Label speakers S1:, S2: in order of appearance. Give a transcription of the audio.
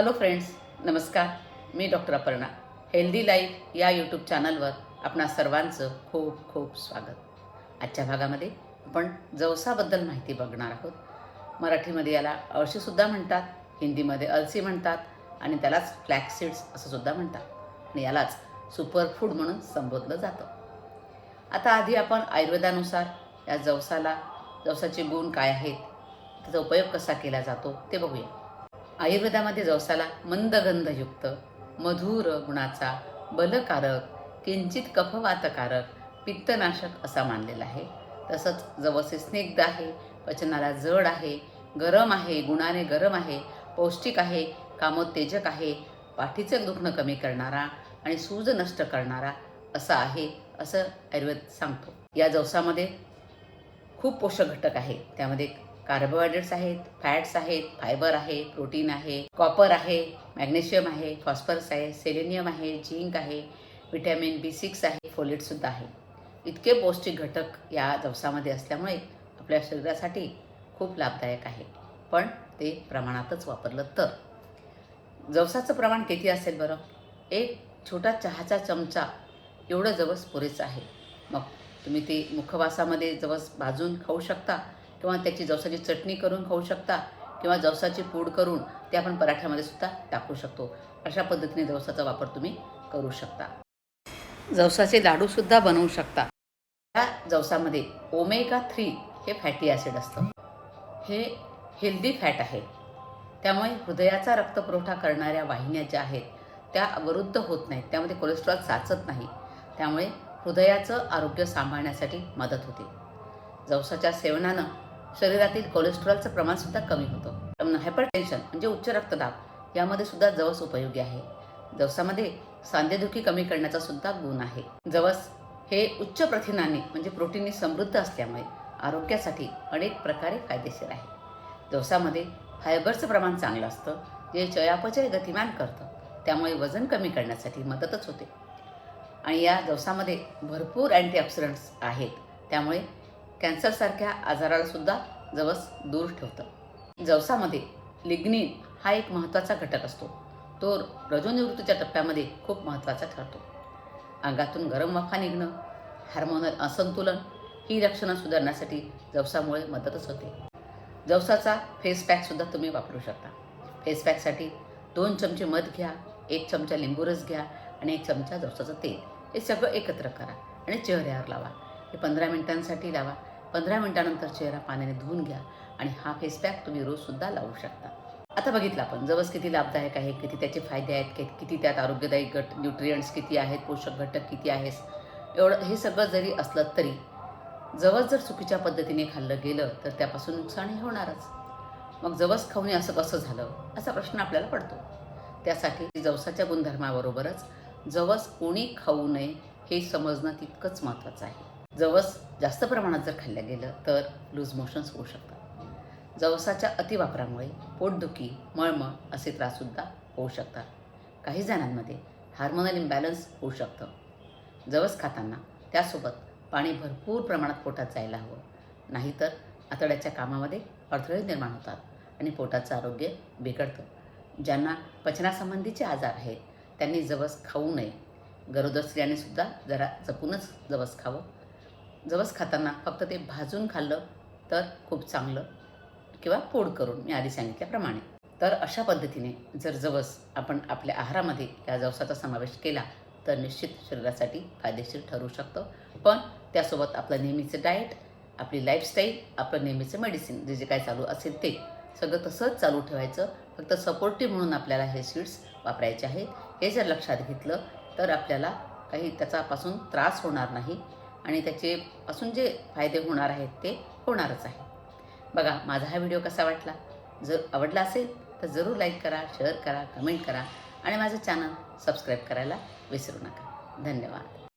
S1: Hello friends नमस्कार. मी doctor Aparna. Healthy life या यूट्यूब चॅनलवर आपणा सर्वांचं खूप खूप स्वागत. आजच्या भागामध्ये आपण जवसाबद्दल माहिती बघणार आहोत. मराठीमध्ये याला अळशीसुद्धा म्हणतात हिंदीमध्ये अलसी म्हणतात आणि त्यालाच फ्लॅक्स सीड्स असंसुद्धा म्हणतात. आणि यालाच सुपरफूड म्हणून संबोधलं जातं. आता आधी आपण आयुर्वेदानुसार या जवसाला जवसाचे गुण काय आहेत त्याचा उपयोग कसा केला जातो ते बघूया. आयुर्वेदामध्ये जवसाला मंदगंधयुक्त मधुर गुणाचा बलकारक किंचित कफवातकारक पित्तनाशक असा मानलेला आहे. तसंच जवसे स्निग्ध आहे पचनाला जड आहे गरम आहे गुणाने गरम आहे पौष्टिक आहे कामोत्तेजक आहे पाठीचं दुखणं कमी करणारा आणि सूज नष्ट करणारा असा आहे असं आयुर्वेद सांगतो. या जवसामध्ये खूप पोषक घटक आहे त्यामध्ये कार्बोहायड्रेट्स आहेत फॅट्स आहेत फायबर आहे प्रोटीन आहे कॉपर आहे मॅग्नेशियम आहे फॉस्फरस आहे सेलेनियम आहे झिंक आहे व्हिटॅमिन बी सिक्स आहे फोलेटसुद्धा आहे. इतके पौष्टिक घटक या जवसामध्ये असल्यामुळे आपल्या शरीरासाठी खूप लाभदायक आहे. पण ते प्रमाणातच वापरलं तर. जवसाचं प्रमाण किती असेल बरं? एक छोटा चहाचा चमचा एवढं जवस पुरेचं आहे. मग तुम्ही ते मुखवासामध्ये जवस भाजून खाऊ शकता. किंवा त्याची जवसाची चटणी करून खाऊ शकता किंवा जवसाची पूड करून ते आपण पराठ्यामध्ये सुद्धा टाकू शकतो. अशा पद्धतीने जवसाचा वापर तुम्ही करू शकता. जवसाचे लाडूसुद्धा बनवू शकता. या जवसामध्ये ओमेगा थ्री हे फॅटी ॲसिड असतं. हे हेल्दी फॅट आहे. त्यामुळे हृदयाचा रक्तपुरवठा करणाऱ्या वाहिन्या ज्या आहेत त्या अवरुद्ध होत नाहीत. त्यामध्ये कोलेस्ट्रॉल साचत नाही. त्यामुळे हृदयाचं आरोग्य सांभाळण्यासाठी मदत होते. जवसाच्या सेवनानं शरीरातील कोलेस्ट्रॉलचं प्रमाणसुद्धा कमी होतं. हायपरटेन्शन म्हणजे उच्च रक्तदाब यामध्ये सुद्धा जवस उपयोगी आहे. जवसामध्ये सांधेदुखी कमी करण्याचा सुद्धा गुण आहे. जवस हे उच्च प्रथिनाने म्हणजे प्रोटीनने समृद्ध असल्यामुळे आरोग्यासाठी अनेक प्रकारे फायदेशीर आहे. जवसामध्ये फायबरचं प्रमाण चांगलं असतं जे चयापचय गतिमान करतं. त्यामुळे वजन कमी करण्यासाठी मदतच होते. आणि या जवसामध्ये भरपूर अँटीऑक्सिडंट्स आहेत. त्यामुळे कॅन्सरसारख्या आजारालासुद्धा जवस दूर ठेवतं. जवसामध्ये लिग्निन हा एक महत्त्वाचा घटक असतो. तो रजोनिवृत्तीच्या टप्प्यामध्ये खूप महत्त्वाचा ठरतो. अंगातून गरम वाफा निघणं हार्मोनल असंतुलन ही लक्षणं सुधारण्यासाठी जवसामुळे मदतच होते. जवसाचा फेस पॅकसुद्धा तुम्ही वापरू शकता. फेस पॅकसाठी दोन चमचे मध घ्या एक चमचा लिंबू रस घ्या आणि एक चमचा जवसाचं तेल. हे सगळं एकत्र करा आणि चेहऱ्यावर लावा. हे पंधरा मिनिटांसाठी लावा. पंधरा मिनिटानंतर चेहरा पाण्याने धुवून घ्या आणि हा फेस पॅक तुम्ही रोजसुद्धा लावू शकता. आता बघितलं आपण जवस किती लाभदायक आहे किती त्याचे फायदे आहेत किती त्यात आरोग्यदायी गट न्यूट्रियंट्स किती आहेत पोषक घटक किती आहेत एवढं हे सगळं जरी असलं तरी जवस जर चुकीच्या पद्धतीने खाल्लं गेलं तर त्यापासून नुकसानही होणारच. मग जवस खाऊन असं कसं झालं असा प्रश्न आपल्याला पडतो. त्यासाठी जवसाच्या गुणधर्माबरोबरच जवस कोणी खाऊ नये हे समजणं तितकंच महत्त्वाचं आहे. जवस जास्त प्रमाणात जर खाल्लं गेलं तर लूज मोशन्स होऊ शकतात. जवसाच्या अतिवापरामुळे पोटदुखी मळमळ असे त्राससुद्धा होऊ शकतात. काही जणांमध्ये हार्मोनल इम्बॅलन्स होऊ शकतं. जवस खाताना त्यासोबत पाणी भरपूर प्रमाणात पोटात जायला हवं. नाहीतर आतड्याच्या कामामध्ये अडथळे निर्माण होतात आणि पोटाचं आरोग्य बिघडतं. ज्यांना पचनासंबंधीचे आजार आहेत त्यांनी जवस खाऊ नये. गरोदर स्त्रियांनीसुद्धा जरा जपूनच जवस खावं. जवस खाताना फक्त ते भाजून खाल्लं तर खूप चांगलं. किंवा पोड करून मी आधी सांगितल्याप्रमाणे. तर अशा पद्धतीने जर जवस आपण आपल्या आहारामध्ये या जवसाचा समावेश केला तर निश्चित शरीरासाठी फायदेशीर ठरू शकतं. पण त्यासोबत आपलं नेहमीचं डाएट आपली लाईफस्टाईल आपलं नेहमीचं मेडिसिन जे जे काय चालू असेल ते सगळं तसंच चालू ठेवायचं. फक्त सपोर्टिव्ह म्हणून आपल्याला हे सीड्स वापरायचे आहेत. हे जर लक्षात घेतलं तर आपल्याला काही त्याचापासून त्रास होणार नाही. आणि त्याचे पासून जे फायदे होणार आहेत ते होणारच आहे. बघा माझा हा व्हिडिओ कसा वाटला? जर आवडला असेल तर जरूर लाईक करा शेअर करा कमेंट करा आणि माझं चॅनल सबस्क्राईब करायला विसरू नका. धन्यवाद.